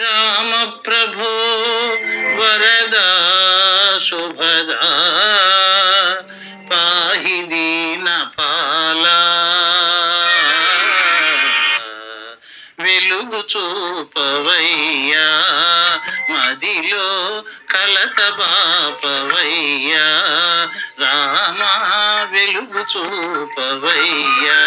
రామ ప్రభో వరదా శుభదా పాహి దీన పాలా వెలుగు చూపవయ్యా మదిలో కలత బాపవయ్యా రామా వెలుగు చూపవయ్యా.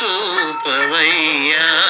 చూపవయ్యా.